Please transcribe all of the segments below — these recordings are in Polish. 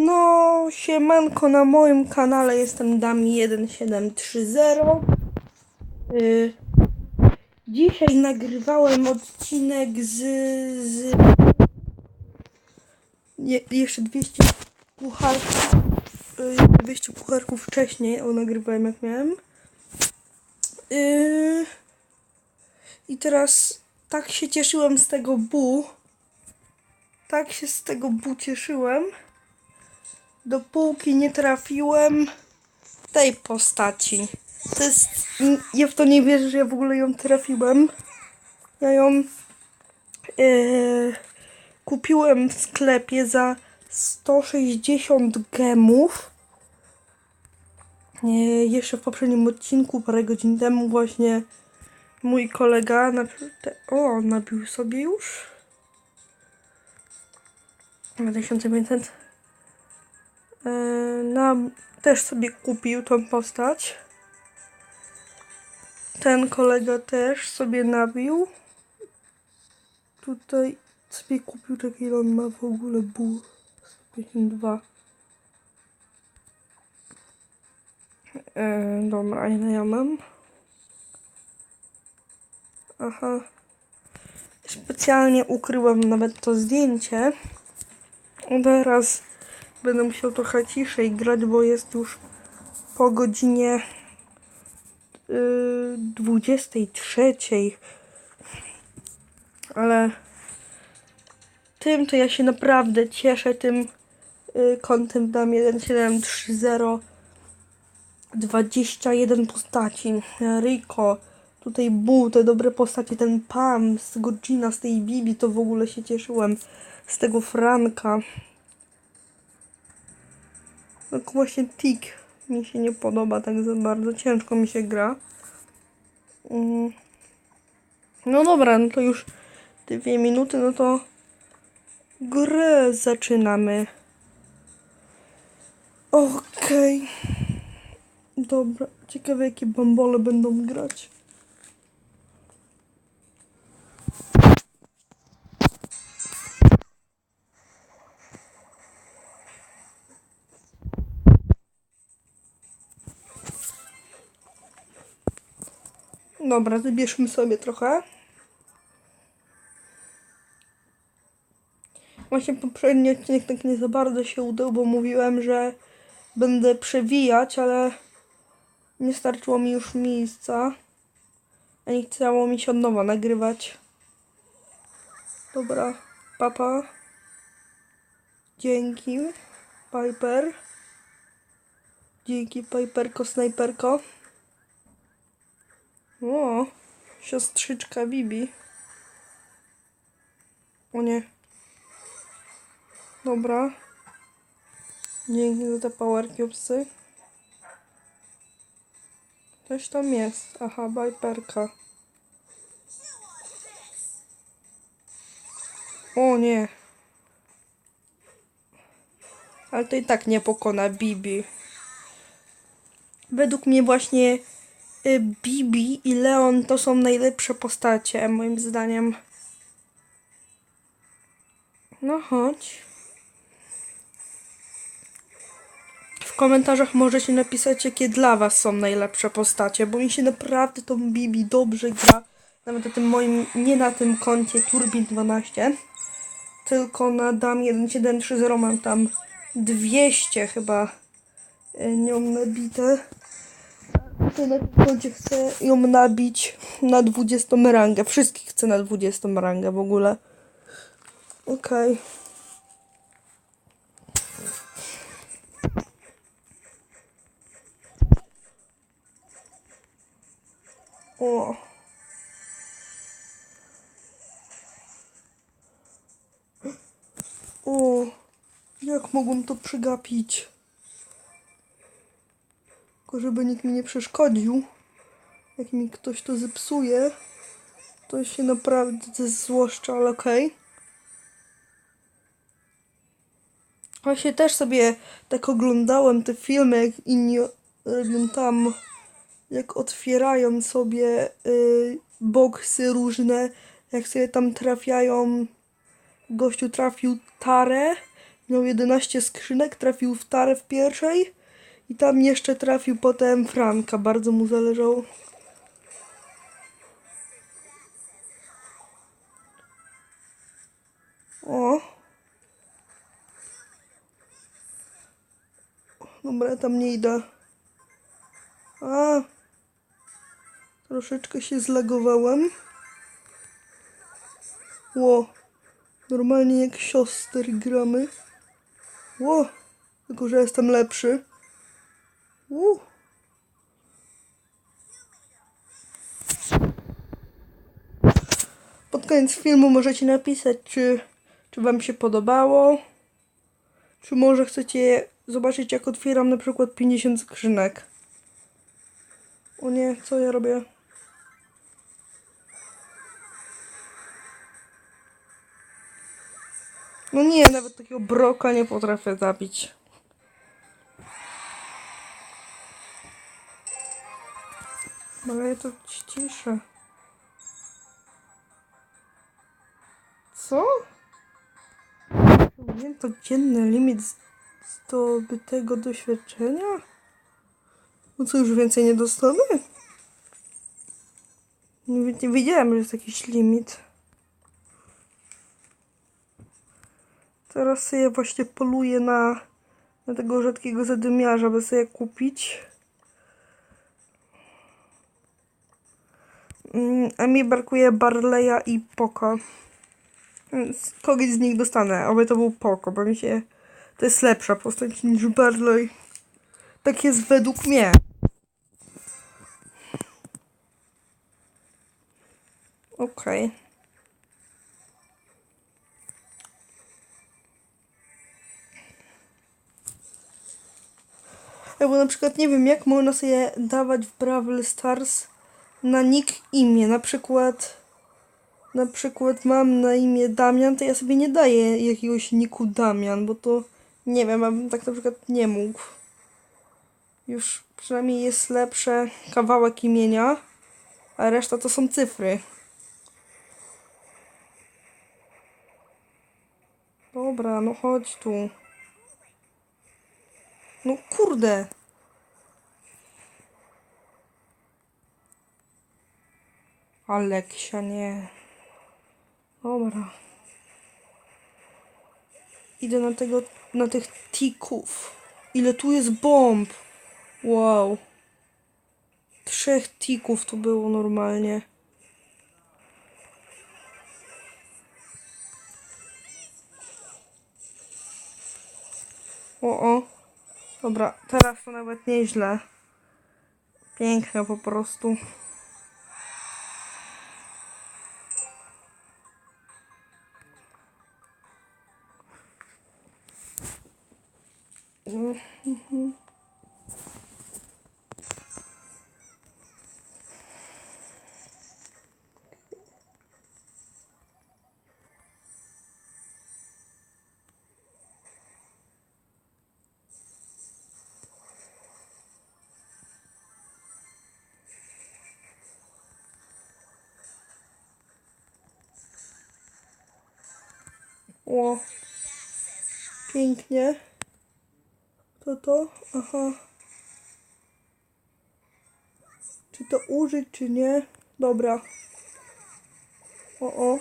No, siemanko, na moim kanale jestem Dami1730. Y, dzisiaj nagrywałem odcinek z... z je, jeszcze 200 pucharków, y, 200 pucharków wcześniej, o nagrywałem jak miałem. Y, I teraz tak się cieszyłem z tego bu. Tak się z tego bu cieszyłem dopóki nie trafiłem tej postaci. To jest. Ja w to nie wierzę, że ja w ogóle ją trafiłem. Ja ją e, kupiłem w sklepie za 160 gemów. E, jeszcze w poprzednim odcinku, parę godzin temu, właśnie mój kolega. te- O, nabił sobie już. 2500 e, nam też sobie kupił tą postać. Ten kolega też sobie nabił. Tutaj sobie kupił taki on ma w ogóle ból. 152. E, dobra, ile ja mam? Aha. Specjalnie ukryłem nawet to zdjęcie. Teraz będę musiał trochę ciszej grać, bo jest już po godzinie yy, 23. Ale tym to ja się naprawdę cieszę, tym yy, kątem dam 1730 21 postaci. Rico, tutaj Bu, te dobre postacie, ten Pam, z tego Gina, z tej Bibi, to w ogóle się cieszyłem. Z tego Franka. Tak właśnie Tik mi się nie podoba tak za bardzo. Ciężko mi się gra. Mm. No dobra, no to już dwie minuty, no to grę zaczynamy. Okej. Dobra, ciekawe jakie bambole będą grać. Dobra, wybierzmy sobie trochę. Właśnie poprzedni odcinek tak nie za bardzo się udał, bo mówiłem, że będę przewijać, ale nie starczyło mi już miejsca. A nie chciało mi się od nowa nagrywać. Dobra, papa. Dzięki, Piper. Dzięki, Piperko, snajperko. O, siostrzyczka Bibi. O nie. Dobra. Dzięki za te power cubesy. Coś tam jest. Aha, Viperka. O nie. Ale to i tak nie pokona Bibi. Według mnie właśnie Bibi i Leon to są najlepsze postacie, moim zdaniem. No chodź. W komentarzach możecie napisać, jakie dla was są najlepsze postacie, bo mi się naprawdę tą Bibi dobrze gra. Nawet na tym moim, nie na tym koncie Turbin 12, tylko na Dam 1730 mam tam 200 chyba y, nią nabite. To na tym koncie chcę ją nabić na 20 rangę. Wszystkich chcę na 20 rangę w ogóle. Okej. O. O. Jak mogłem to przegapić? Tylko żeby nikt mi nie przeszkodził. Jak mi ktoś to zepsuje, to się naprawdę złoszczę, ale okej. Właśnie też sobie tak oglądałem te filmy, jak inni robią tam, jak otwierają sobie y, boksy różne, jak sobie tam trafiają. Gościu trafił tarę, Miał 11 skrzynek, trafił w tarę w pierwszej i tam jeszcze trafił potem Franka, bardzo mu zależało. O. Dobra, tam nie idę. A. Troszeczkę się zlagowałem. Ło. Normalnie jak siostry gramy. Ło. Tylko, że jestem lepszy. U. Pod koniec filmu możecie napisać, czy, czy Wam się podobało. Czy może chcecie zobaczyć, jak otwieram na przykład 50 skrzynek. O nie, co ja robię? No nie, nawet takiego broka nie potrafię zabić. Ale ja to ciszę. Co? Osiągnięto dzienny limit zdobytego doświadczenia? No co, już więcej nie dostanę? Nie wiedziałem, że jest jakiś limit. Teraz sobie właśnie poluję na, na tego rzadkiego zadymiarza, by sobie kupić. A mi brakuje Barleya i. Więc Kogoś z nich dostanę, aby to był Poko, bo mi się... To jest lepsza postać niż Barley. Tak jest według mnie. Okej. Ja bo na przykład nie wiem, jak można sobie dawać w Brawl Stars na nick imię. Na przykład na przykład mam na imię Damian, to ja sobie nie daję jakiegoś niku Damian, bo to nie wiem, abym tak na przykład nie mógł. Już przynajmniej jest lepsze kawałek imienia, a reszta to są cyfry. Dobra, no chodź tu. No kurde. Aleksia, nie. Dobra. Idę na tego, na tych tików. Ile tu jest bomb? Wow. Trzech tików tu było normalnie. O, o. Dobra, teraz to nawet nieźle. Piękne po prostu. O. Pięknie. To to? Aha. Czy to użyć, czy nie? Dobra. O, o.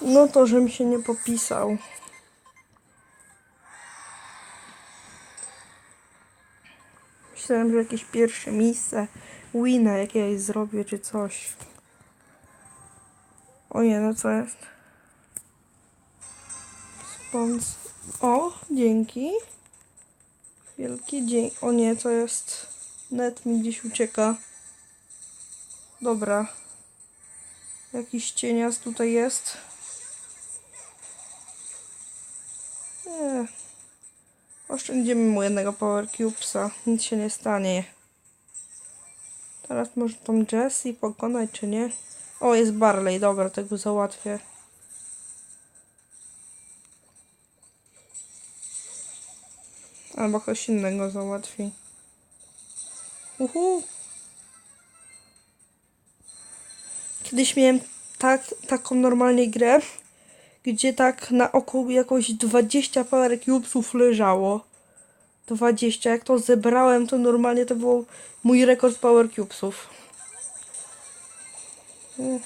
No to, żebym się nie popisał. Myślałem, że jakieś pierwsze miejsce, wina jakieś zrobię, czy coś. O nie, no co jest? Spons... O, dzięki. Wielkie dzięki. O nie, co jest? Net mi gdzieś ucieka. Dobra. Jakiś cienias tutaj jest. Nie. Oszczędzimy mu jednego Power Cubesa. Nic się nie stanie. Teraz może tą Jessie pokonać, czy nie? O, jest Barley. Dobra, tego załatwię. Albo ktoś innego załatwi. Uhu. Kiedyś miałem tak, taką normalnie grę, gdzie tak na około jakoś 20 power cubesów leżało. 20. Jak to zebrałem, to normalnie to był mój rekord power cubesów. Mm.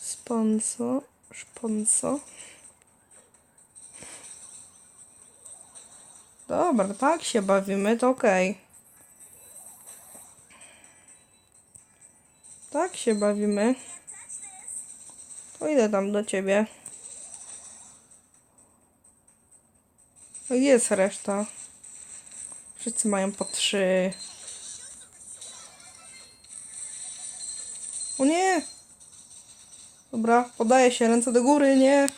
Sponso, szponso. Dobra, tak się bawimy, to okej. Tak się bawimy. To idę tam do ciebie. Gdzie jest reszta? Wszyscy mają po trzy. O nie! Dobra, podaję się, ręce do góry, nie!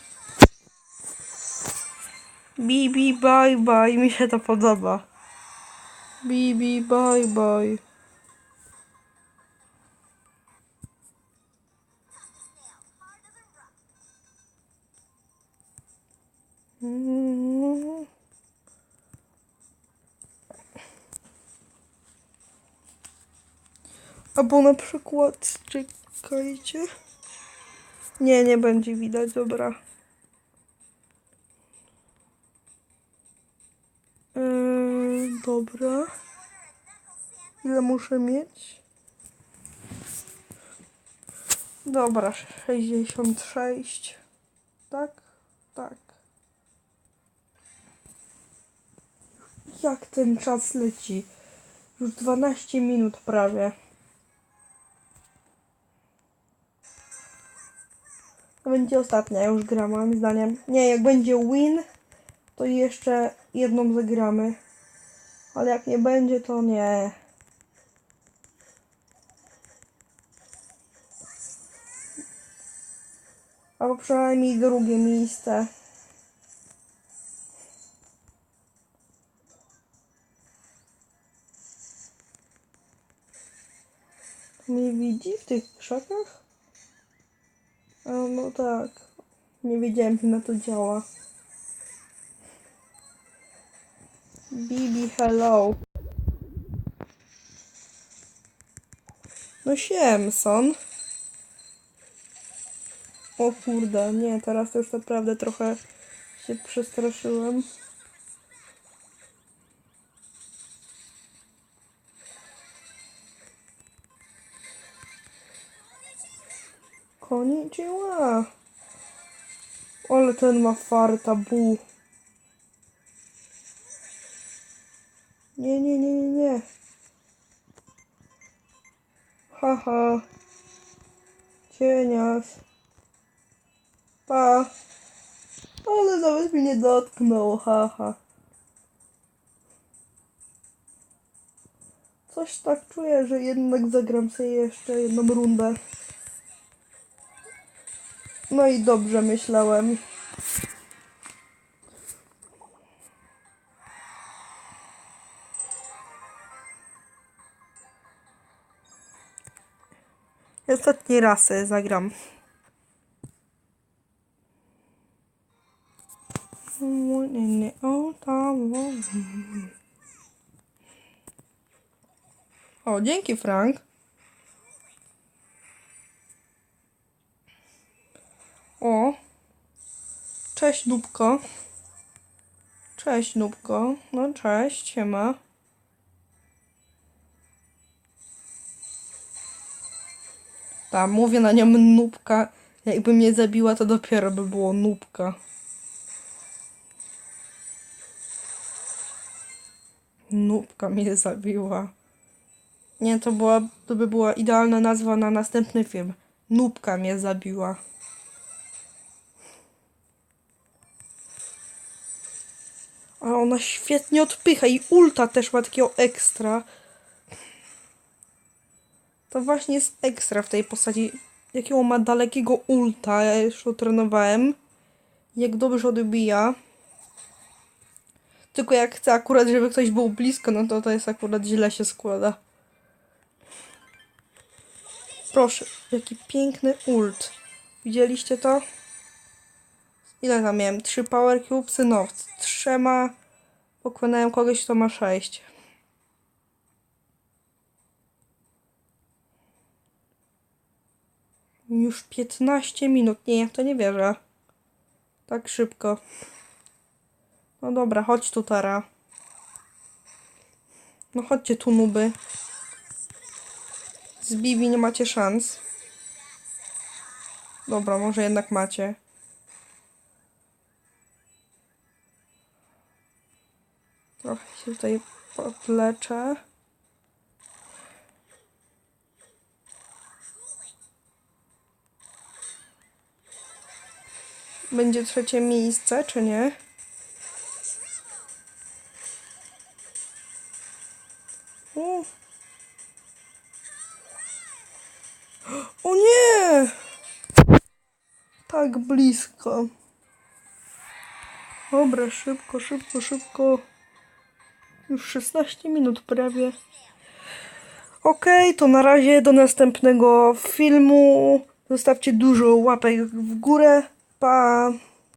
Bibi, bye bye, mi się to podoba. Bibi, bye bye. Albo na przykład, czekajcie. Nie, nie będzie widać, dobra. Dobra. Ile muszę mieć? Dobra, 66. Tak? Tak. Jak ten czas leci? Już 12 minut prawie. To będzie ostatnia już gra, moim zdaniem. Nie, jak będzie win, to jeszcze jedną zagramy. Ale jak nie będzie, to nie. Albo przynajmniej drugie miejsce. Mnie widzi w tych krzakach? A, no tak. Nie wiedziałem, jak na to działa. Bibi, hello. No Siemson. O kurde, nie, teraz już naprawdę trochę się przestraszyłem. Konnichiwa. Ale ten ma farta, bu. Nie, nie, nie, nie, nie. Haha. Cienias. Pa. Ale nawet mnie nie dotknął, haha. Coś tak czuję, że jednak zagram sobie jeszcze jedną rundę. No i dobrze myślałem. Ostatni raz zagram. O, dzięki Frank. O. Cześć Nubko. Cześć Nubko. No cześć, siema. Tam mówię na nią Nubka. Jakby mnie zabiła, to dopiero by było Nubka. Nubka mnie zabiła. Nie, to była, to by była idealna nazwa na następny film. Nubka mnie zabiła. A ona świetnie odpycha i ulta też ma takiego ekstra. To właśnie jest ekstra w tej postaci. Jakiego ma dalekiego ulta, ja już to trenowałem. Jak dobrze odbija. Tylko jak chcę akurat, żeby ktoś był blisko, no to to jest akurat źle się składa. Proszę, jaki piękny ult. Widzieliście to? Ile tam miałem? Trzy power cubesy? No, trzema pokonałem kogoś, kto ma sześć. Już 15 minut. Nie, to nie wierzę. Tak szybko. No dobra, chodź tu, Tara. No chodźcie tu, nuby. Z Bibi nie macie szans. Dobra, może jednak macie. Trochę się tutaj podleczę. Będzie trzecie miejsce, czy nie? O, o nie! Tak blisko. Dobra, szybko, szybko, szybko. Już 16 minut prawie. Okej, to na razie do następnego filmu. Zostawcie dużo łapek w górę. Pa!